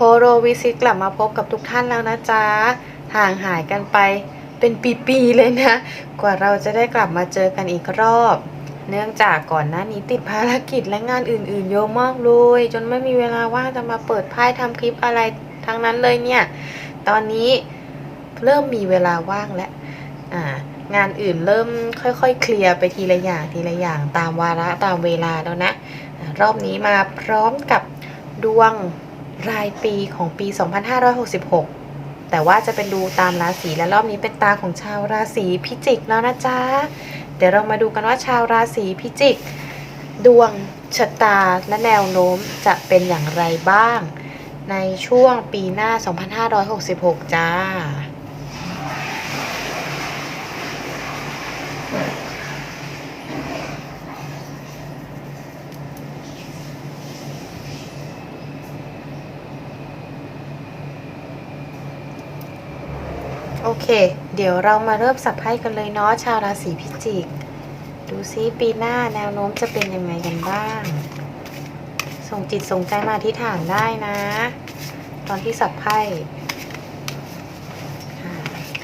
โฮโรวิซิตกลับมาพบกับทุกท่านแล้วนะจ๊ะ ห่างหายกันไปเป็นปีๆเลยนะ กว่าเราจะได้กลับมาเจอกันอีกรอบ เนื่องจากก่อนหน้านี้ติดภารกิจและงานอื่นๆเยอะมากเลย จนไม่มีเวลาว่างจะมาเปิดไพ่ทำคลิปอะไรทั้งนั้นเลยเนี่ย ตอนนี้เริ่มมีเวลาว่างแล้วงานอื่นเริ่มค่อยๆ เคลียร์ไปทีละอย่างทีละอย่างตามวาระตามเวลาแล้วนะอ่ารอบนี้มาพร้อมกับดวง รายปีของปี 2566 แต่ว่าจะเป็นดูตามราศีและรอบนี้เป็นตาของชาวราศีพิจิกแล้วนะจ๊ะ เดี๋ยวเรามาดูกันว่าชาวราศีพิจิก ดวงชะตาและแนวโน้มจะเป็นอย่างไรบ้าง ในช่วงปีหน้า 2566 จ้า เค เดี๋ยวเรามาเริ่มสับไพ่กันเลยเนาะชาวราศีพิจิก ดูซิปีหน้าแนวโน้มจะเป็นยังไงกันบ้าง ส่งจิตส่งใจมาที่ฐานได้นะ ตอนที่สับไพ่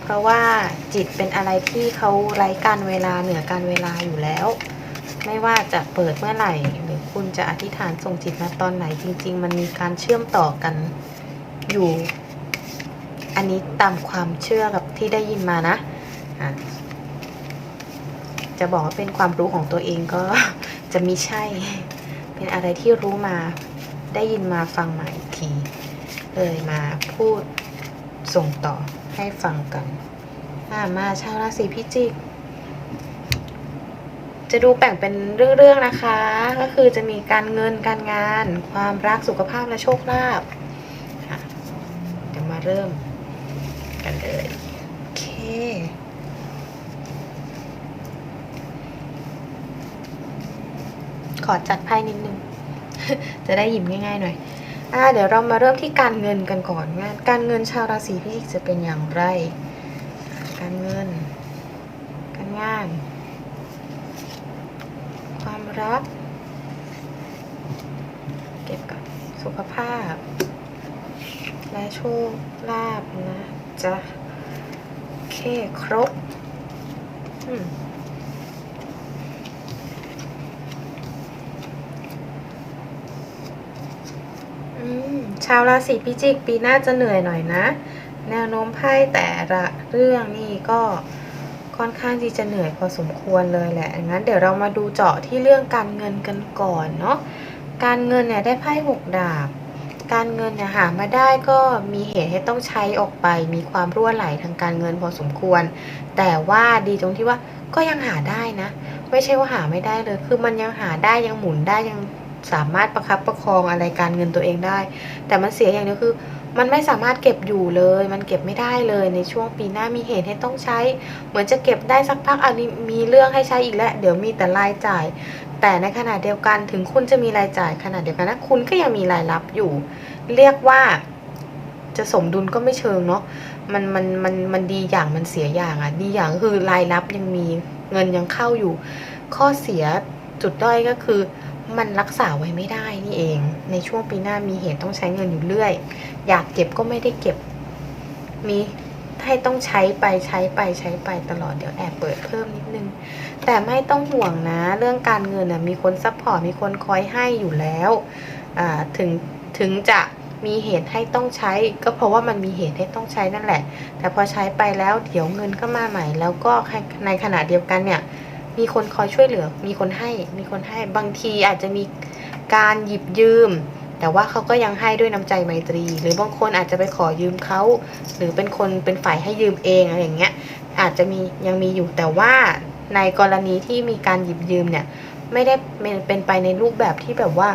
เพราะว่าจิตเป็นอะไรที่เขาไร้การเวลาเหนือการเวลาอยู่แล้ว ไม่ว่าจะเปิดเมื่อไหร่ หรือคุณจะอธิษฐานส่งจิตมาตอนไหนจริง ๆ มันมีการเชื่อมต่อกันอยู่ อันนี้ตามความเชื่อกับที่ได้ยินมานะะจะบอกว่าเป็นความรู้ของตัวเองก็จะไม่ใช่ เป็นอะไรที่รู้มาได้ยินมาฟังมาอีกทีเลยมาพูดส่งต่อให้ฟังกันมาชาวราศีพิจิก จะดูแบ่งเป็นเรื่องๆนะคะ ก็คือจะมีการเงินการงาน ความรักสุขภาพและโชคลาภค่ะเดี๋ยวมาเริ่ม กันเลยโอเคขอจัดไพ่นิดนึง จะได้หยิบง่ายๆหน่อยอ่าเดี๋ยวเรามาเริ่มที่การเงินกันก่อนงานการเงินชาวราศีพิจิกจะเป็นอย่างไร การเงิน การงาน ความรัก เก็บก่อนสุขภาพ และโชคลาภนะ จ๊ะโอเคครบอืมชาวราศีพิจิกปีหน้าจะเหนื่อยหน่อยนะ แนวโน้มไพ่แต่ละเรื่องนี่ก็ค่อนข้างที่จะเหนื่อยพอสมควรเลยแหละงั้นเดี๋ยวเรามาดูเจาะที่เรื่องการเงินกันก่อนเนาะการเงินเนี่ยได้ไพ่หกดาบ การเงินเนี่ยหามาได้ก็มีเหตุให้ต้องใช้ออกไป มีความรั่วไหลทางการเงินพอสมควร แต่ว่าดีตรงที่ว่าก็ยังหาได้นะ ไม่ใช่ว่าหาไม่ได้เลย คือมันยังหาได้ยังหมุนได้ยังสามารถประคับประคองอะไรการเงินตัวเองได้ แต่มันเสียอย่างเดียวคือ มันไม่สามารถเก็บอยู่เลย มันเก็บไม่ได้เลยในช่วงปีหน้ามีเหตุให้ต้องใช้ เหมือนจะเก็บได้สักพักอันนี้มีเรื่องให้ใช้อีกแล้ว เดี๋ยวมีแต่รายจ่าย แต่ในขณะเดียวกันถึงคุณจะมีรายจ่ายขณะเดียวกันนะคุณก็ยังมีรายรับอยู่ เรียกว่าจะสมดุลก็ไม่เชิงเนาะมันมันมันมันดีอย่างมันเสียอย่างอะดีอย่างคือรายรับยังมีเงินยังเข้าอยู่ ข้อเสียจุดด้อยก็คือ มันรักษาไว้ไม่ได้นี่เอง ในช่วงปีหน้ามีเหตุต้องใช้เงินอยู่เรื่อย อยากเก็บก็ไม่ได้เก็บ มีให้ต้องใช้ไปใช้ไปใช้ไปตลอดเดี๋ยวแอบเปิดเพิ่มนิด แต่ไม่ต้องห่วงนะ เรื่องการเงินนะมีคนซัพพอร์ตมีคนคอยให้อยู่แล้วถึงถึงจะมีเหตุให้ต้องใช้ ก็เพราะว่ามันมีเหตุให้ต้องใช้นั่นแหละ แต่พอใช้ไปแล้วเดี๋ยวเงินก็มาใหม่ แล้วก็ในขณะเดียวกันเนี่ย มีคนคอยช่วยเหลือ มีคนให้ มีคนให้บางทีอาจจะมีการหยิบยืม แต่ว่าเขาก็ยังให้ด้วยน้ำใจไมตรี หรือบางคนอาจจะไปขอยืมเขาหรือเป็นคนเป็นฝ่ายให้ยืมเองอะไรอย่างเงี้ยอาจจะมียังมีอยู่แต่ว่า ในกรณีที่มีการหยิบยืมเนี่ยไม่ได้เป็นไปในรูปแบบที่แบบว่า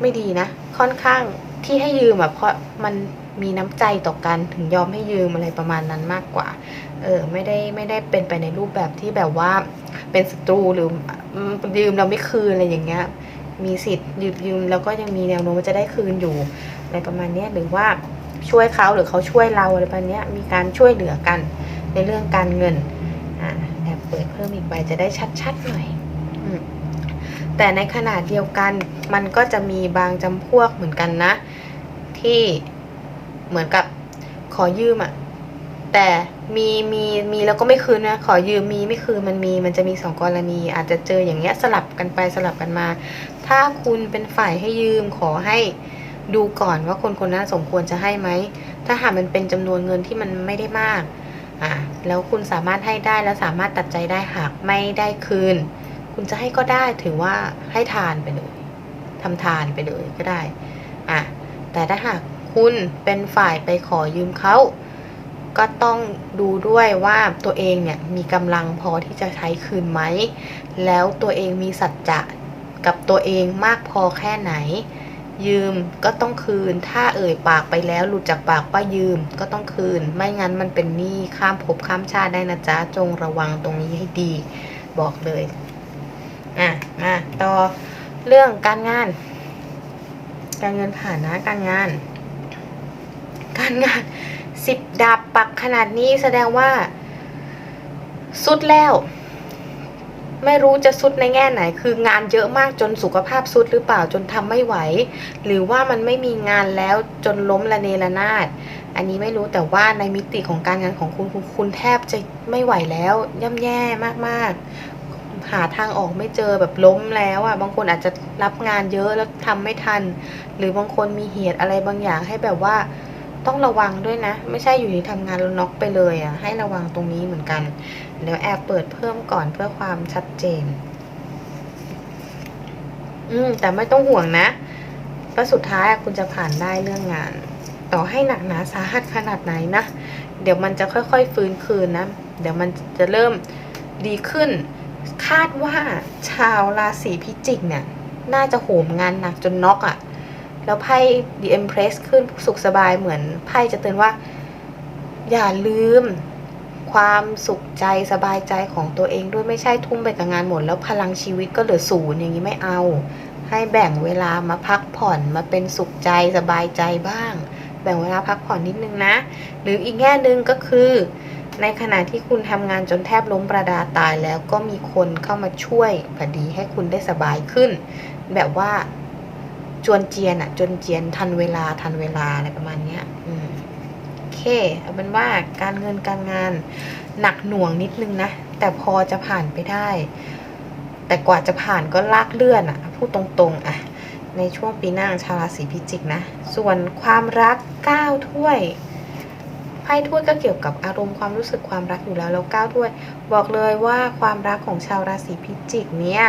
ไม่ดีนะ ค่อนข้างที่ให้ยืมอะเพราะมันมีน้ำใจต่อกันถึงยอมให้ยืมอะไรประมาณนั้นมากกว่า เออไม่ได้ไม่ได้เป็นไปในรูปแบบที่แบบว่าเป็นศัตรูหรือยืมเราไม่คืนอะไรอย่างเงี้ย มีสิทธิ์ยืมยืมแล้วก็ยังมีแนวโน้มจะได้คืนอยู่อะไรประมาณนี้หรือว่าช่วยเขาหรือเขาช่วยเราอะไรประมาณนี้มีการช่วยเหลือกันในเรื่องการเงิน เปิดเพิ่มอีกใบจะได้ชัดๆหน่อยอแต่ในขณะเดียวกันมันก็จะมีบางจำพวกเหมือนกันนะทที่เหมือนกับขอยืมอะแต่มีมีมีแล้วก็ไม่คืนนะขอยืมมีไม่คืนมันมีมันจะมีสองกรณี อาจจะเจออย่างเงี้ยสลับกันไปสลับกันมา ถ้าคุณเป็นฝ่ายให้ยืมขอให้ดูก่อนว่าคนคนนั้นสมควรจะให้ไหมถ้าหากมันเป็นจำนวนเงินที่มันไม่ได้มาก อ่าแล้วคุณสามารถให้ได้แล้วสามารถตัดใจได้หากไม่ได้คืน คุณจะให้ก็ได้ถือว่าให้ทานไปเลยทำทานไปเลยก็ได้อะแต่ถ้าหากคุณเป็นฝ่ายไปขอยืมเขาก็ต้องดูด้วยว่าตัวเองเนี่ยมีกำลังพอที่จะใช้คืนไหม แล้วตัวเองมีสัจจะกับตัวเองมากพอแค่ไหน ยืมก็ต้องคืน ถ้าเอ่ยปากไปแล้วหลุดจากปากว่ายืมก็ต้องคืน ไม่งั้นมันเป็นหนี้ข้ามภพข้ามชาติได้นะจ๊ะ จงระวังตรงนี้ให้ดี บอกเลย อะ มาต่อเรื่องการงาน การเงินผ่านนะการงาน การงานสิบดาบปักขนาดนี้แสดงว่า สุดแล้ว ไม่รู้จะสุดในแง่ไหน คืองานเยอะมากจนสุขภาพสุดหรือเปล่าจนทำไม่ไหว หรือว่ามันไม่มีงานแล้วจนล้มละเนระนาด อันนี้ไม่รู้แต่ว่าในมิติของการงานของคุณคุณคุณแทบจะไม่ไหวแล้วย่ำแย่มากๆ หาทางออกไม่เจอแบบล้มแล้วอะบางคนอาจจะรับงานเยอะแล้วทำไม่ทัน หรือบางคนมีเหตุอะไรบางอย่างให้แบบว่า ต้องระวังด้วยนะ ไม่ใช่อยู่ดีทำงานแล้วน็อกไปเลยอะ ให้ระวังตรงนี้เหมือนกัน เดี๋ยวแอบเปิดเพิ่มก่อนเพื่อความชัดเจน อืม แต่ไม่ต้องห่วงนะเพราะสุดท้ายคุณจะผ่านได้เรื่องงาน ต่อให้หนักหนาสาหัสขนาดไหนนะ เดี๋ยวมันจะค่อยๆฟื้นคืนนะ เดี๋ยวมันจะเริ่มดีขึ้น คาดว่าชาวราศีพิจิกเนี่ย น่าจะโหมงานหนักจนน็อกอะ่ะ แล้วไพ่ The Empress ขึ้นสุขสบายเหมือนไพ่จะเตือนว่า อย่าลืมความสุขใจสบายใจของตัวเองด้วยไม่ใช่ทุ่มไปกับงานหมด แล้วพลังชีวิตก็เหลือศูนย์อย่างนี้ไม่เอา ให้แบ่งเวลามาพักผ่อนมาเป็นสุขใจสบายใจบ้าง แบ่งเวลาพักผ่อนนิดนึงนะ หรืออีกแง่หนึ่งก็คือ ในขณะที่คุณทำงานจนแทบล้มประดาตายแล้วก็มีคนเข้ามาช่วยพอดีให้คุณได้สบายขึ้น แบบว่า จวนเจียนอะจนเจียนทันเวลาทันเวลาอะไรประมาณเนี้ยอืมโอเคเอาเป็นว่าการเงินการงานหนักหน่วงนิดนึงนะ แต่พอจะผ่านไปได้ แต่กว่าจะผ่านก็ลากเลื่อนอะพูดตรงๆอะในช่วงปีหน้าของชาวราศีพิจิกนะ ส่วนความรักก้าวถ้วยไพ่ถ้วยก็เกี่ยวกับอารมณ์ความรู้สึกความรักอยู่แล้วแล้วก้าวถ้วย บอกเลยว่าความรักของชาวราศีพิจิกเนี่ย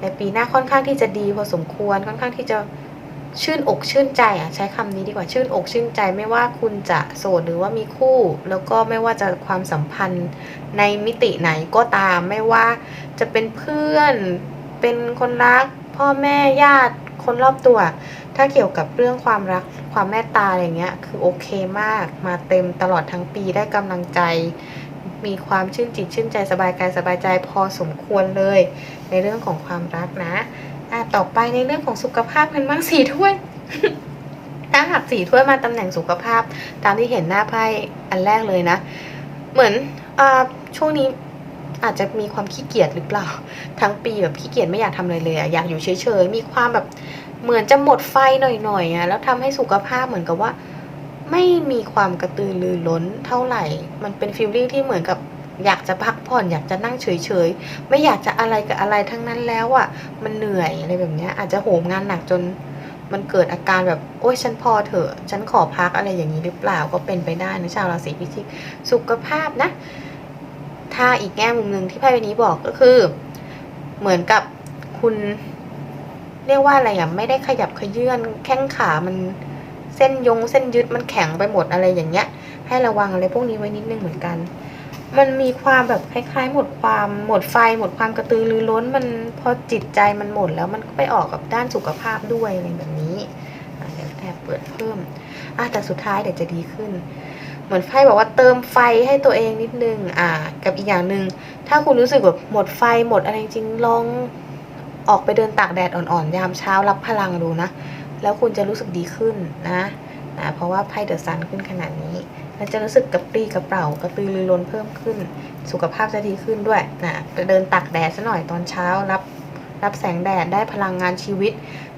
ในปีหน้าค่อนข้างที่จะดีพอสมควรค่อนข้างที่จะ ชื่นอกชื่นใจอะใช้คำนี้ดีกว่าชื่นอกชื่นใจไม่ว่าคุณจะโสดหรือว่ามีคู่ แล้วก็ไม่ว่าจะความสัมพันธ์ในมิติไหนก็ตาม ไม่ว่าจะเป็นเพื่อนเป็นคนรัก พ่อแม่ญาติคนรอบตัว ถ้าเกี่ยวกับเรื่องความรักความเมตตาอะไรเงี้ยคือโอเคมากมาเต็มตลอดทั้งปีได้กำลังใจมีความชื่นจิตชื่นใจสบายกายสบายใจพอสมควรเลย ในเรื่องของความรักนะ อะต่อไปในเรื่องของสุขภาพกันบ้างสี่ถ้วยถ้าหากสี่ถ้วยมาตำแหน่งสุขภาพ ตามที่เห็นหน้าไพ่อันแรกเลยนะ เหมือนอ่าช่วงนี้อาจจะมีความขี้เกียจหรือเปล่า ทั้งปีแบบขี้เกียจไม่อยากทำอะไรเลยอะอยากอยู่เฉยๆมีความแบบเหมือนจะหมดไฟหน่อยๆอะแล้วทำให้สุขภาพเหมือนกับว่า ไม่มีความกระตือรือร้นเท่าไหร่ มันเป็นฟีลลิ่งที่เหมือนกับ อยากจะพักผ่อนอยากจะนั่งเฉยๆ ไม่อยากจะอะไรกับอะไรทั้งนั้นแล้วอะมันเหนื่อยอะไรแบบเนี้ย อาจจะโหมงานหนักจนมันเกิดอาการแบบโอ้ยฉันพอเถอะ ฉันขอพักอะไรอย่างนี้หรือเปล่าก็เป็นไปได้นะชาวราศีพิจิกสุขภาพนะ ถ้าอีกแง่มุมหนึ่งที่ไพ่ใบนี้บอกก็คือ เหมือนกับคุณเรียกว่าอะไรอะไม่ได้ขยับขยื่นแข้งขามันเส้นยงเส้นยึดมันแข็งไปหมดอะไรอย่างเงี้ย ให้ระวังอะไรพวกนี้ไว้นิดนึงเหมือนกัน มันมีความแบบคล้ายๆ หมดความหมดไฟหมดความกระตือรือร้นมันพอจิตใจมันหมดแล้วมันก็ไปออกกับด้านสุขภาพด้วยอะไรแบบนี้เดี๋ยวแอบเปิดเพิ่มอะแต่สุดท้ายเดี๋ยวจะดีขึ้น เหมือนไฟบอกว่าเติมไฟให้ตัวเองนิดนึงอ่า กับอีกอย่างหนึ่งถ้าคุณรู้สึกแบบหมดไฟหมดอะไรจริงลองออกไปเดินตากแดดอ่อนๆยามเช้ารับพลังดูนะ แล้วคุณจะรู้สึกดีขึ้นนะนะเพราะว่าไพ่เดอะซันขึ้นขนาดนี้ แล้วจะรู้สึกกระปรี้กระเปร่ากระตือรือร้นเพิ่มขึ้น สุขภาพจะดีขึ้นด้วยนะไปเดินตากแดดซะหน่อยตอนเช้ารับรับแสงแดดได้พลังงานชีวิต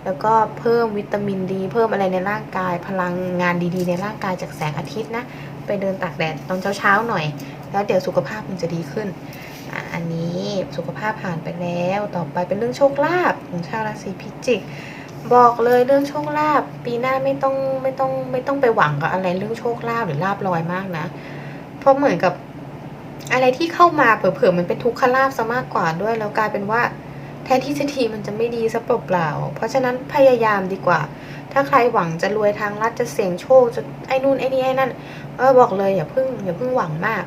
แล้วก็เพิ่มวิตามินดี เพิ่มอะไรในร่างกาย พลังงานดีๆ ในร่างกายจากแสงอาทิตย์นะ ไปเดินตากแดดตอนเช้าๆหน่อย แล้วเดี๋ยวสุขภาพมันจะดีขึ้นอันนี้สุขภาพผ่านไปแล้ว ต่อไปเป็นเรื่องโชคลาภของชาวราศีพิจิก บอกเลยเรื่องโชคลาภปีหน้าไม่ต้องไม่ต้องไม่ต้องไปหวังกับอะไรเรื่องโชคลาภหรือลาบลอยมากนะ เพราะเหมือนกับอะไรที่เข้ามาเผลอๆมันเป็นทุกขลาภซะมากกว่าด้วยแล้วกลายเป็นว่าแทนที่จะทีมันจะไม่ดีซะเปล่าๆเพราะฉะนั้นพยายามดีกว่า ถ้าใครหวังจะรวยทางลัดจะเสี่ยงโชคจะไอ้นู่นไอ้นี่ไอ้นั่นเออบอกเลยอย่าเพิ่งอย่าเพิ่งหวังมาก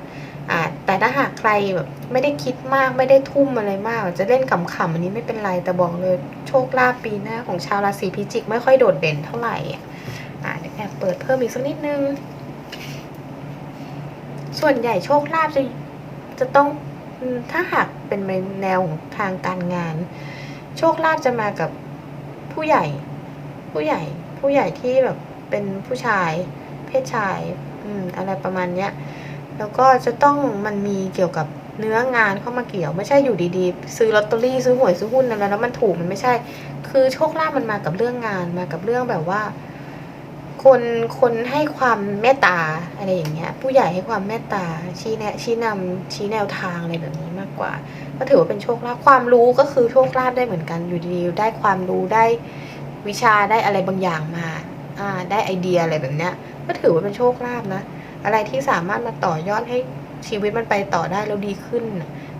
แต่ถ้าหากใครแบบไม่ได้คิดมากไม่ได้ทุ่มอะไรมาก จะเล่นขำๆอันนี้ไม่เป็นไรแต่บอกเลยโชคลาภปีหน้าของชาวราศีพิจิก ไม่ค่อยโดดเด่นเท่าไหร่อะอ่าเดี๋ยวแอบเปิดเพิ่มอีกสักนิดนึง ส่วนใหญ่โชคลาภจะจะต้องถ้าหากเป็นในแนวของทางการงาน โชคลาภจะมากับผู้ใหญ่ ผู้ใหญ่ ผู้ใหญ่ที่แบบเป็นผู้ชาย เพศชาย อืมอะไรประมาณเนี้ย แล้วก็จะต้องมันมีเกี่ยวกับเนื้องานเข้ามาเกี่ยวไม่ใช่อยู่ดีๆ ซื้อลอตเตอรี่ซื้อหวยซื้อหุ้นอะไรแล้วมันถูกมันไม่ใช่ คือโชคลาภมันมากับเรื่องงานมากับเรื่องแบบว่า คนคนให้ความเมตตาอะไรอย่างเงี้ย ผู้ใหญ่ให้ความเมตตาชี้แนะชี้นำชี้แนวทางอะไรแบบนี้มากกว่า ก็ถือว่าเป็นโชคลาภความรู้ก็คือโชคลาภได้เหมือนกันอยู่ดีๆได้ความรู้ได้วิชาได้อะไรบางอย่างมา อ่า ได้ไอเดียอะไรแบบเนี้ย ก็ถือว่าเป็นโชคลาภนะ อะไรที่สามารถมาต่อยอดให้ชีวิตมันไปต่อได้แล้วดีขึ้น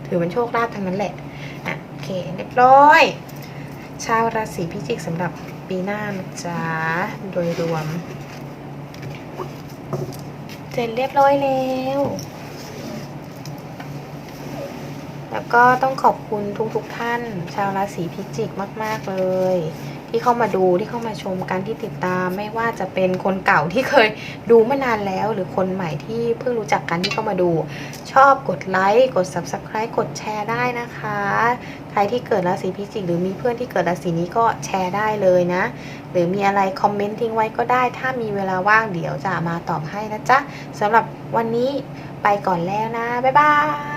ถือเป็นโชคลาภทั้งนั้นแหละอะโอเคเรียบร้อย ชาวราศีพิจิกสำหรับปีหน้านะจ๊ะโดยรวม เสร็จเรียบร้อยแล้ว แล้วก็ต้องขอบคุณทุกๆทท่าน ชาวราศีพิจิกมาก ๆ เลย ที่เข้ามาดูที่เข้ามาชมกันที่ติดตาม ไม่ว่าจะเป็นคนเก่าที่เคยดูมานานแล้ว หรือคนใหม่ที่เพิ่งรู้จักกันที่เข้ามาดู ชอบกดไลค์กด subscribe กดแชร์ได้นะคะ ใครที่เกิดราศีพิจิกหรือมีเพื่อนที่เกิดราศีนี้ก็แชร์ได้เลยนะ หรือมีอะไรคอมเมนต์ทิ้งไว้ก็ได้ ถ้ามีเวลาว่างเดี๋ยวจะมาตอบให้นะจ๊ะสำหรับวันนี้ไปก่อนแล้วนะบ๊ายบาย